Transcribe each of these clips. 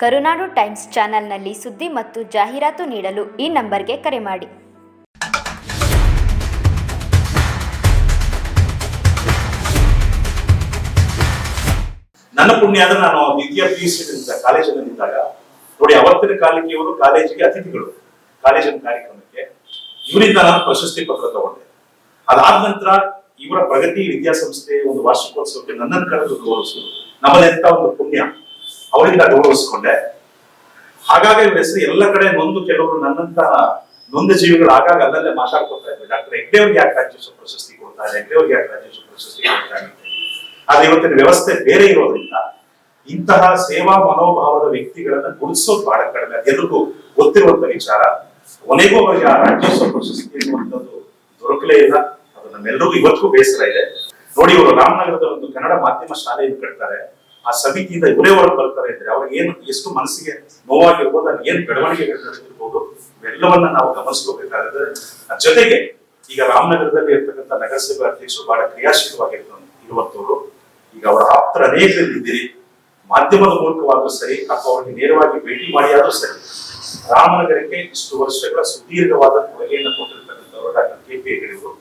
ಕರುನಾಡು times ಚಾನೆಲ್ನಲ್ಲಿ ಸುದ್ದಿ ಮತ್ತು ಜಾಹೀರಾತು ನೀಡಲು ಈ ನಂಬರ್ಗೆ ಕರೆ ಮಾಡಿ. ನನ್ನ ಪುಣ್ಯ ಆದ್ರೆ ನಾನು ದ್ವಿತೀಯ ಪಿ ಯು ಸಿ ಕಾಲೇಜಲ್ಲಿ ಇದ್ದಾಗ ನೋಡಿ ಅವತ್ತಿನ ಕಾಲಕ್ಕೆ ಇವರು ಕಾಲೇಜಿಗೆ ಅತಿಥಿಗಳು, ಕಾಲೇಜಿನ ಕಾರ್ಯಕ್ರಮಕ್ಕೆ. ಇವರಿಂದ ನಾನು ಪ್ರಶಸ್ತಿ ಪತ್ರ ತಗೊಂಡೆ. ಅದಾದ ನಂತರ ಇವರ ಪ್ರಗತಿ ವಿದ್ಯಾಸಂಸ್ಥೆ ಒಂದು ವಾರ್ಷಿಕೋತ್ಸವಕ್ಕೆ ನನ್ನನ್ನು ಕರೆದು ಗೌರವಿಸಿದ್ರು. ನಮ್ಮದೆಂತ ಒಂದು ಪುಣ್ಯ? ಅವರಿಂದ ಗೌರವಿಸಿಕೊಂಡೆ. ಹಾಗಾಗಿ ಇವ್ರ ಹೆಸರು ಎಲ್ಲ ಕಡೆ ನೊಂದು ಕೆಲವರು ನನ್ನಂತಹ ನೊಂದ ಜೀವಿಗಳು ಆಗಾಗ ಅಲ್ಲಲ್ಲೇ ಮಾತಾಡ್ಕೊತಾ ಇದ್ರು ಡಾಕ್ಟರ್ ಹೆಗ್ಡೆ ಅವ್ರಿಗೆ ಯಾಕೆ ರಾಜ್ಯೋತ್ಸವ ಪ್ರಶಸ್ತಿ ಕೊಡ್ತಾರೆ? ಹೆಗ್ಡೆ ಅವ್ರಿಗೆ ಯಾಕೆ ರಾಜ್ಯೋತ್ಸವ ಪ್ರಶಸ್ತಿ ಕೊಡ್ತಾರೆ. ಆದ್ರೆ ಇವತ್ತಿನ ವ್ಯವಸ್ಥೆ ಬೇರೆ ಇರೋದ್ರಿಂದ ಇಂತಹ ಸೇವಾ ಮನೋಭಾವದ ವ್ಯಕ್ತಿಗಳನ್ನ ಗುರುತಿಸೋದು ಬಹಳ ಕಡಿಮೆ. ಅದೆಲ್ಲರಿಗೂ ಗೊತ್ತಿರುವಂತ ವಿಚಾರ. ಕೊನೆಗೂ ಅವರಿಗೆ ಆ ರಾಜ್ಯೋತ್ಸವ ಪ್ರಶಸ್ತಿ ಎನ್ನುವಂಥದ್ದು ದೊರಕಲೇ ಇಲ್ಲ. ಅದು ನಮ್ಮೆಲ್ಲರಿಗೂ ಇವತ್ತಿಗೂ ಬೇಸರ ಇದೆ. ನೋಡಿ ಇವರು ರಾಮನಗರದ ಒಂದು ಕನ್ನಡ ಮಾಧ್ಯಮ ಶಾಲೆಯನ್ನು ಕಟ್ತಾರೆ. ಆ ಸಮಿತಿಯಿಂದ ಇವರೇ ಹೊರಗೆ ಬರ್ತಾರೆ ಅಂದ್ರೆ ಅವ್ರಿಗೆ ಏನು, ಎಷ್ಟು ಮನಸ್ಸಿಗೆ ನೋವಾಗಿರ್ಬೋದು ಅಲ್ಲಿ ಏನು ಬೆಳವಣಿಗೆಗಳು ನಡೆದಿರ್ಬೋದು ಇವೆಲ್ಲವನ್ನ ನಾವು ಗಮನಿಸ್ಕೋಬೇಕಾದ್ರೆ ಅದ್ರ ಜೊತೆಗೆ ಈಗ ರಾಮನಗರದಲ್ಲಿ ಇರ್ತಕ್ಕಂಥ ನಗರಸಭೆ ಅಧ್ಯಕ್ಷರು ಬಹಳ ಕ್ರಿಯಾಶೀಲವಾಗಿರ್ತಾರೆ ಇರುವಂತವ್ರು ಈಗ ಅವರ ಆಪ್ತರ ಅನೇಕರಲ್ಲಿದ್ದೀರಿ ಮಾಧ್ಯಮದ ಮೂಲಕವಾದ್ರೂ ಸರಿ, ಅಥವಾ ಅವರಿಗೆ ನೇರವಾಗಿ ಭೇಟಿ ಮಾಡಿಯಾದರೂ ಸರಿ, ರಾಮನಗರಕ್ಕೆ ಇಷ್ಟು ವರ್ಷಗಳ ಸುದೀರ್ಘವಾದ ಕೊಡುಗೆಯನ್ನು ಕೊಟ್ಟಿರ್ತಕ್ಕಂಥವ್ರು ಡಾಕ್ಟರ್ ಕೆ ಪಿ ಹೆಗಡೆಯವರು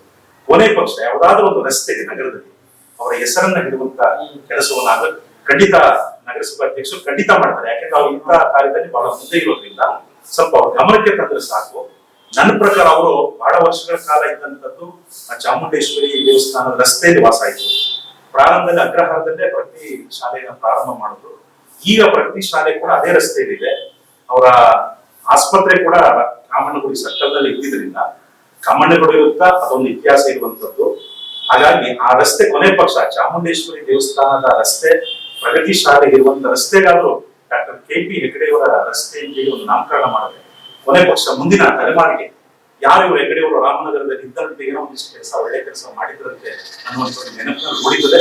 ಕೊನೆ ಪಕ್ಷ, ಯಾವುದಾದ್ರೂ ಒಂದು ರಸ್ತೆಗೆ ನಗರದಲ್ಲಿ ಅವರ ಹೆಸರನ್ನ ಹಿಡುವಂತ ಕೆಲಸವನ್ನಾಗ ಖಂಡಿತ ನಗರಸಭಾ ಅಧ್ಯಕ್ಷರು ಖಂಡಿತ ಮಾಡ್ತಾರೆ. ಯಾಕಂದ್ರೆ ಅವ್ರು ಇಂತಹ ಕಾರ್ಯದಲ್ಲಿ ಬಹಳ ಮುಂದೆ ಇರೋದ್ರಿಂದ ಸ್ವಲ್ಪ ಅವ್ರ ಗಮನಕ್ಕೆ ತಂದ್ರೆ ಸಾಕು. ನನ್ನ ಪ್ರಕಾರ ಅವರು ಬಹಳ ವರ್ಷಗಳ ಕಾಲ ಇದ್ದಂಥದ್ದು ಆ ಚಾಮುಂಡೇಶ್ವರಿ ದೇವಸ್ಥಾನದ ರಸ್ತೆಯಲ್ಲಿ ವಾಸ ಆಯಿತು. ಪ್ರಾರಂಭದಲ್ಲಿ ಅಗ್ರಹಾರದಲ್ಲೇ ಪ್ರತಿ ಶಾಲೆಯನ್ನು ಪ್ರಾರಂಭ ಮಾಡಿದ್ರು. ಈಗ ಪ್ರತಿ ಶಾಲೆ ಕೂಡ ಅದೇ ರಸ್ತೆಯಲ್ಲಿದೆ. ಅವರ ಆಸ್ಪತ್ರೆ ಕೂಡ ಕಾಮಣ್ಣಗುಡಿ ಸರ್ಕಲ್ನಲ್ಲಿ ಇದ್ದಿದ್ರಿಂದ ಕಾಮಣ್ಣಗುಡಿ ಇರುತ್ತ ಅದೊಂದು ಇತಿಹಾಸ ಇರುವಂತದ್ದು ಹಾಗಾಗಿ ಆ ರಸ್ತೆ ಕೊನೆ ಪಕ್ಷ, ಚಾಮುಂಡೇಶ್ವರಿ ದೇವಸ್ಥಾನದ ರಸ್ತೆ ಪ್ರಗತಿ ಶಾಲೆಗೆ ಒಂದು ರಸ್ತೆಗಾದ್ರು ಡಾಕ್ಟರ್ ಕೆ ಪಿ ಹೆಗಡೆಯವರ ರಸ್ತೆ ಹೇಳಿ ಒಂದು ನಾಮಕರಣ ಮಾಡಿದೆ. ಕೊನೆ ಪಕ್ಷ ಮುಂದಿನ ತಲೆಮಾರಿಗೆ ಯಾರು ಇವರು ಹೆಗಡೆಯವರು ರಾಮನಗರದಲ್ಲಿ ಇದ್ದಂತೆ ಏನೋ ಒಂದಿಷ್ಟು ಕೆಲಸ, ಒಳ್ಳೆ ಕೆಲಸ ಮಾಡಿದ್ರಂತೆ ಅನ್ನುವಂಥ ಒಂದು ನೆನಪನ್ನು ಉಳಿದಿದೆ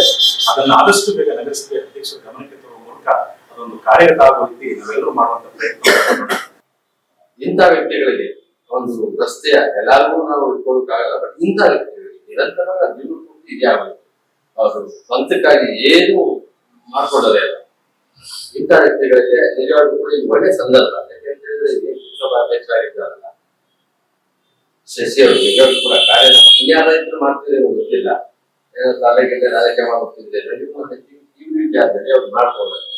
ಅದನ್ನ ಆದಷ್ಟು ಬೇಗ ನಗರಸಭೆ ಅಧ್ಯಕ್ಷರ ಗಮನಕ್ಕೆ ತರುವ ಮೂಲಕ ಅದೊಂದು ಕಾರ್ಯಗತ ಆಗುವ ರೀತಿ ನಾವೆಲ್ಲರೂ ಮಾಡುವಂತ ಪ್ರಯತ್ನ. ಇಂಥ ವ್ಯಕ್ತಿಗಳಿಗೆ ಒಂದು ರಸ್ತೆಯ ಎಲ್ಲರಿಗೂ ನಾವು ಇಟ್ಕೊಳ್ಳೋಕ್ಕಾಗಲ್ಲ ಬಟ್ ಇಂಥ ವ್ಯಕ್ತಿಗಳಿಗೆ ನಿರಂತರ ಜೀವನ ಪೂರ್ತಿ ಅವರು ಸ್ವಂತಕ್ಕಾಗಿ ಏನು ಇಲ್ಲ ಇಂಥ ವ್ಯಕ್ತಿಗಳಿಗೆ ನಿಜವಾಗ್ಲೂ ಕೂಡ ಇದು ಒಳ್ಳೆ ಸಂದರ್ಭ ಅಧ್ಯಕ್ಷರಾಗಿದ್ದಾರಲ್ಲ ಶಶಿ ಅವರು ನಿಜವಾಗ್ಲೂ ಕೂಡ ಕಾರ್ಯ ಇನ್ಯಾರ ಇದ್ರು ಮಾಡ್ತಿದ್ದೇನೆ ಗೊತ್ತಿಲ್ಲ ಏನೋ ತಲೆಗೆ ರಾಜಕೀಯ ಮಾಡ್ತಿದ್ದೇನೆ ಈ ವಿಚಾರದಲ್ಲಿ ಅವ್ರು ಮಾಡ್ಕೊಳ್ಳೋದು